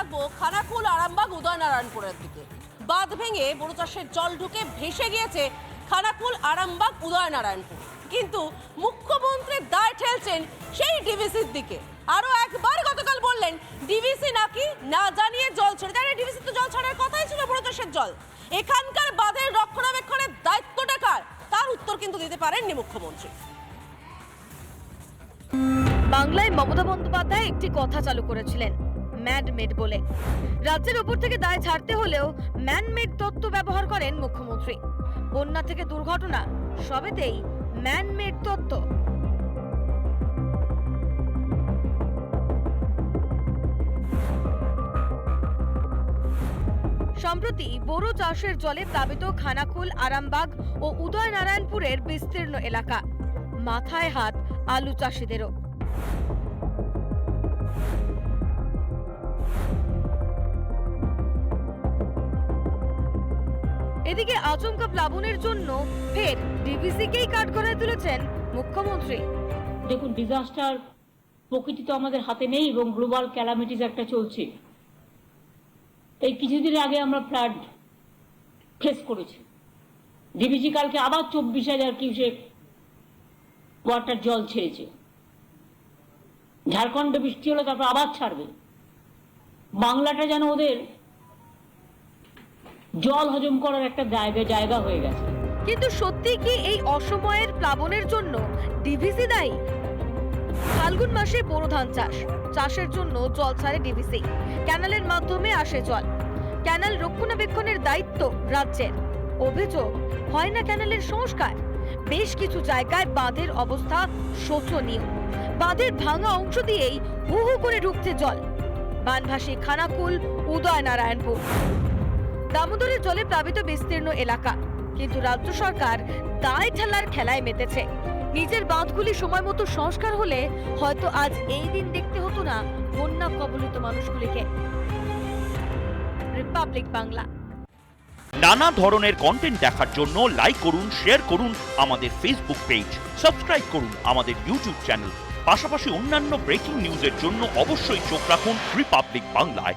রাখব খানাকুল আরামবাগ উদয়নারায়ণপুরের দিকে। বাঁধ ভেঙে বড় চাষের জল ঢুকে ভেসে গিয়েছে খানাকুল আরামবাগ উদয়নারায়ণপুর। কিন্তু মুখ্যমন্ত্রী দায় ঠেলছেন সেই ডিভিসির দিকে। আরও একবার গতকাল বললেন ডিভিসি নাকি না জানিয়ে জল ছেড়ে তাহলে ডিভিসি তো জল ছাড়ার কথাই ছিল বড় চাষের জল। এখানকার বাঁধের রক্ষণাবেক্ষণের দায়িত্বটা কার? তার উত্তর কিন্তু দিতে পারেননি মুখ্যমন্ত্রী। বাংলায় মমতা বন্দ্যোপাধ্যায় একটি কথা চালু করেছিলেন। ম্যাড মেড বলে। রাজ্যের ওপর থেকে দায় ছাড়তে হলেও ম্যানমেড তত্ত্ব ব্যবহার করেন মুখ্যমন্ত্রী। বন্যা থেকে দুর্ঘটনা, সবেতেই ম্যানমেড তত্ত্ব। সম্প্রতি বোরো চাষের জলে প্লাবিত খানাকুল, আরামবাগ ও উদয়নারায়ণপুরের বিস্তীর্ণ এলাকা। মাথায় হাত আলু চাষিদেরও। এদিকে আচমকা প্লাবনের জন্য ফের ডিভিসিকেই কাঠগড়ায় তুলেছেন মুখ্যমন্ত্রী। দেখুন ডিজাস্টার প্রকৃতি তো আমাদের হাতে নেই এবং গ্লোবাল ক্যালামিটিস একটা চলছে। এই কিছুদিন আগে আমরা ফ্লাড ফেস করেছি। ডিবিজি কালকে আবার চব্বিশ হাজার কিউসেক ওয়াটার জল ছেড়েছে। ঝাড়খণ্ডে বৃষ্টি হলে তারপর আবার ছাড়বে। বাংলাটা যেন ওদের জল হজম করার একটা জায়গা জায়গা হয়ে গেছে। কিন্তু সত্যি কি এই অসময়ের প্লাবনের জন্য ডিভিসি দায়ী? ফাল্গুন মাসে বোরো ধান চাষ। চাষের জন্য জল ছাড়ে ডিভিসি। ক্যানালের মাধ্যমে আসে জল। ক্যানাল রক্ষণাবেক্ষণের দায়িত্ব রাজ্যের। অভিযোগ, হয় না ক্যানালের সংস্কার? বেশ কিছু জায়গায় বাঁধের অবস্থা শোচনীয়। বাঁধের ভাঙা অংশ দিয়েই হু হু করে ঢুকছে জল। বানভাসী খানাকুল, উদয়নারায়ণপুর। দামোদরের জলে প্লাবিত বিস্তীর্ণ এলাকা। কিন্তু রাজ্য সরকার দায় ঠেলার খেলায় মেতেছে। নিজের বাঁধগুলি সময় মতো সংস্কার হলে হয়তো আজ এই দিন দেখতে হতো না বন্যা কবলিত মানুষগুলিকে। রিপাবলিক বাংলা। নানা ধরনের কন্টেন্ট দেখার জন্য লাইক করুন শেয়ার করুন আমাদের ফেসবুক পেজ সাবস্ক্রাইব করুন আমাদের ইউটিউব চ্যানেল পাশাপাশি অন্যান্য ব্রেকিং নিউজের জন্য অবশ্যই চোখ রাখুন রিপাবলিক বাংলায়